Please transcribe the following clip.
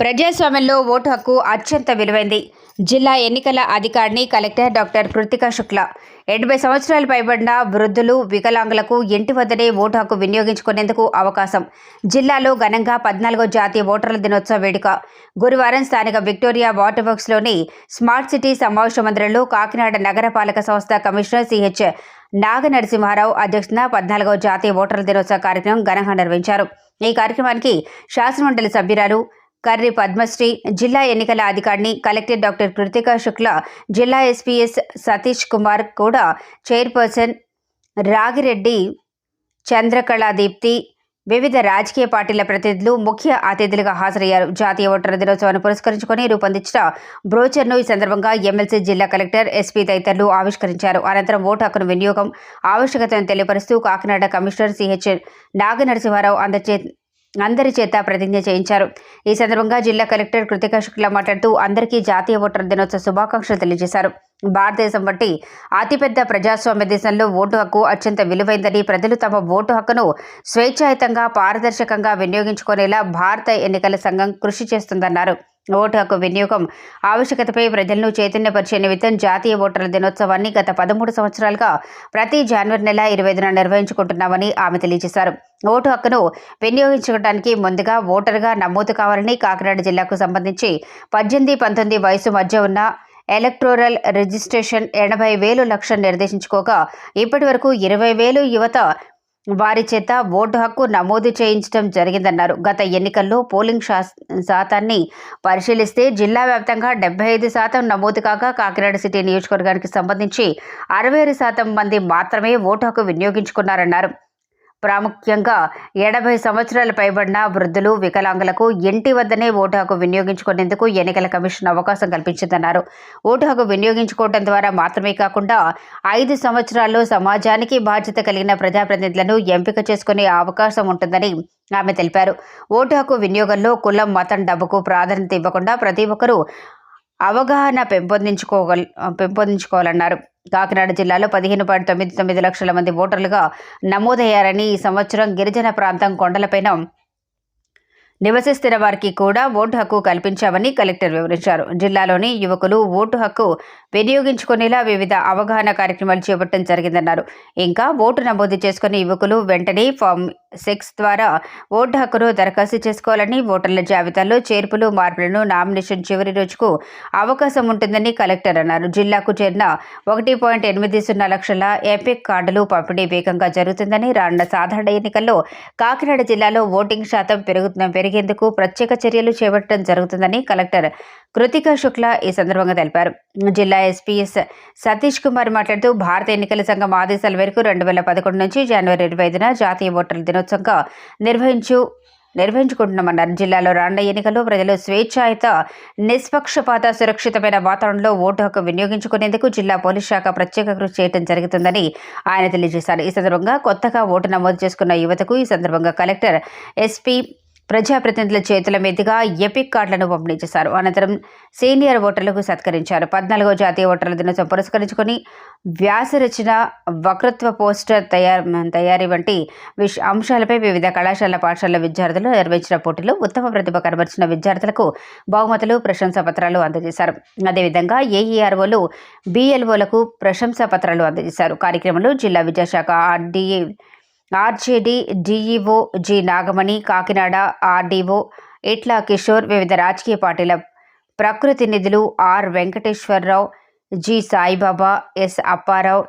ప్రజాస్వామ్యంలో ఓటు హక్కు అత్యంత విలువైంది. జిల్లా ఎన్నికల అధికారిని కలెక్టర్ డాక్టర్ కృతికా శుక్ల. ఎనభై సంవత్సరాలు పైబడిన వృద్ధులు వికలాంగులకు ఇంటి వద్దనే ఓటు హక్కు వినియోగించుకునేందుకు అవకాశం. జిల్లాలో ఘనంగా పద్నాలుగో జాతీయ ఓటర్ల దినోత్సవ వేడుక. గురువారం స్థానిక విక్టోరియా వాటర్ వర్క్స్లోని స్మార్ట్ సిటీ సమావేశ మందిరంలో కాకినాడ నగరపాలక సంస్థ కమిషనర్ సిహెచ్ నాగ నరసింహారావు అధ్యక్షతన పద్నాలుగవ జాతీయ ఓటర్ల దినోత్సవ కార్యక్రమం ఘనంగా నిర్వహించారు. ఈ కార్యక్రమానికి శాసనమండలి సభ్యురాలు కర్రి పద్మశ్రీ జిల్లా ఎన్నికల అధికారిని కలెక్టర్ డాక్టర్ కృతికా శుక్ల జిల్లా ఎస్పీఎస్ సతీష్ కుమార్ కూడా చైర్పర్సన్ రాగిరెడ్డి చంద్రకళా దీప్తి వివిధ రాజకీయ పార్టీల ప్రతినిధులు ముఖ్య అతిథులుగా హాజరయ్యారు. జాతీయ ఓటర్ల దినోత్సవాన్ని పురస్కరించుకొని రూపొందించిన బ్రోచర్ను ఈ సందర్భంగా ఎమ్మెల్సీ జిల్లా కలెక్టర్ ఎస్పీ తదితరులు ఆవిష్కరించారు. అనంతరం ఓటు హక్కును వినియోగం ఆవశ్యకతను తెలియపరుస్తూ కాకినాడ కమిషనర్ సిహెచ్ నాగనరసింహారావు అందచే అందరి చేత ప్రతిజ్ఞ చేయించారు. ఈ సందర్భంగా జిల్లా కలెక్టర్ కృతికా శుక్లా మాట్లాడుతూ అందరికీ జాతీయ ఓటర్ దినోత్సవ శుభాకాంక్షలు తెలియజేశారు. భారతదేశం వంటి అతిపెద్ద ప్రజాస్వామ్య దేశంలో ఓటు హక్కు అత్యంత విలువైందని ప్రజలు తమ ఓటు హక్కును స్వేచ్ఛాయుతంగా పారదర్శకంగా వినియోగించుకునేలా భారత ఎన్నికల సంఘం కృషి చేస్తుందన్నారు. ఓటు హక్కు వినియోగం ఆవశ్యకతపై ప్రజలను చైతన్యపరిచే నిమిత్తం జాతీయ ఓటర్ల దినోత్సవాన్ని గత పదమూడు సంవత్సరాలుగా ప్రతి జనవరి నెల ఇరవై ఐదున నిర్వహించుకుంటున్నామని ఆమె తెలియజేశారు. ఓటు హక్కును వినియోగించుకోవడానికి ముందుగా ఓటర్గా నమోదు కావాలని కాకినాడ జిల్లాకు సంబంధించి పద్దెనిమిది పంతొమ్మిది వయసు మధ్య ఉన్న ఎలక్టోరల్ రిజిస్ట్రేషన్ ఎనభై వేలు లక్షలు నిర్దేశించుకోగా ఇప్పటి వరకు ఇరవై వేలు యువత వారి చేత ఓటు హక్కు నమోదు చేయించడం జరిగిందన్నారు. గత ఎన్నికల్లో పోలింగ్ శాతాన్ని పరిశీలిస్తే జిల్లా వ్యాప్తంగా డెబ్బై ఐదు శాతం నమోదు కాగా కాకినాడ సిటీ నియోజకవర్గానికి సంబంధించి అరవై శాతం మంది మాత్రమే ఓటు హక్కు వినియోగించుకున్నారన్నారు. ప్రాముఖ్యంగా ఎనభై సంవత్సరాల పైబడిన వృద్ధులు వికలాంగులకు ఇంటి వద్దనే ఓటు హక్కు వినియోగించుకునేందుకు ఎన్నికల కమిషన్ అవకాశం కల్పించిందన్నారు. ఓటు హక్కు వినియోగించుకోవడం ద్వారా మాత్రమే కాకుండా ఐదు సంవత్సరాల్లో సమాజానికి బాధ్యత కలిగిన ప్రజాప్రతినిధులను ఎంపిక చేసుకునే అవకాశం ఉంటుందని ఆమె తెలిపారు. ఓటు హక్కు వినియోగంలో కులం మతం డబ్బుకు ప్రాధాన్యత ఇవ్వకుండా ప్రతి ఒక్కరూ అవగాహన పెంపొందించుకోగల పెంపొందించుకోవాలన్నారు. కాకినాడ జిల్లాలో పదిహేను పాయింట్ తొమ్మిది తొమ్మిది లక్షల మంది ఓటర్లుగా నమోదయ్యారని ఈ సంవత్సరం గిరిజన ప్రాంతం కొండలపైన నివసిస్తున్న వారికి కూడా ఓటు హక్కు కల్పించామని కలెక్టర్ వివరించారు. జిల్లాలోని యువకులు ఓటు హక్కు వినియోగించుకునేలా వివిధ అవగాహన కార్యక్రమాలు చేపట్టడం జరిగిందన్నారు. ఇంకా ఓటు నమోదు చేసుకునే యువకులు వెంటనే ఫామ్ సిక్స్ ద్వారా ఓటు హక్కును దరఖాస్తు చేసుకోవాలని ఓటర్ల జాబితాలో చేర్పులు మార్పులను నామినేషన్ చివరి రోజుకు అవకాశం ఉంటుందని కలెక్టర్ అన్నారు. జిల్లాకు చేరిన ఒకటి పాయింట్ ఎనిమిది సున్నా లక్షల ఎపిక్ కార్డులు పంపిణీ వేగంగా జరుగుతుందని రానున్న సాధారణ ఎన్నికల్లో కాకినాడ జిల్లాలో ఓటింగ్ శాతం పెరుగుతున్న జరిగేందుకు ప్రత్యేక చర్యలు చేపట్టడం జరుగుతుందని కలెక్టర్ కృతికా శుక్లా ఈ సందర్భంగా తెలిపారు. జిల్లా ఎస్పీఎస్ సతీష్ కుమార్ మాట్లాడుతూ భారత ఎన్నికల సంఘం ఆదేశాల మేరకు రెండు వేల పదకొండు నుంచి జనవరి ఇరవై ఐదున జాతీయ ఓటర్ల దినోత్సవంగా నిర్వహించు నిర్వహించుకుంటున్నామన్నారు. జిల్లాలో రాండ ఎన్నికల్లో ప్రజలు స్వేచ్ఛాయుత నిష్పక్షపాత సురక్షితమైన వాతావరణంలో ఓటు హక్కు వినియోగించుకునేందుకు జిల్లా పోలీస్ శాఖ ప్రత్యేక కృషి చేయడం జరుగుతుందని ఆయన తెలియజేశారు. ఈ సందర్భంగా కొత్తగా ఓటు నమోదు చేసుకున్న యువతకు ఈ సందర్భంగా కలెక్టర్ ఎస్పీ ప్రజాప్రతినిధుల చేతుల మీదుగా ఎపిక్ కార్డులను పంపిణీ చేశారు. అనంతరం సీనియర్ ఓటర్లకు సత్కరించారు. పద్నాలుగో జాతీయ ఓటర్ల దినోత్సవం పురస్కరించుకొని వ్యాసరచన వక్రత్వ పోస్టర్ తయారు తయారీ వంటి విష అంశాలపై వివిధ కళాశాల పాఠశాల విద్యార్థులు నిర్వహించిన పోటీలో ఉత్తమ ప్రతిభ కనబరిచిన విద్యార్థులకు బహుమతులు ప్రశంసా పత్రాలు అందజేశారు. అదేవిధంగా ఏఈఆర్ఓలు బిఎల్ఓలకు ప్రశంసా పత్రాలు అందజేశారు. కార్యక్రమంలో జిల్లా విద్యాశాఖ RDA RJD DEO G Nagamani Kakinada RDO Itla Kishore వివిధ రాజకీయ పార్టీల ప్రకృతి నిధులు R Venkateswararao G Saibaba S Apparao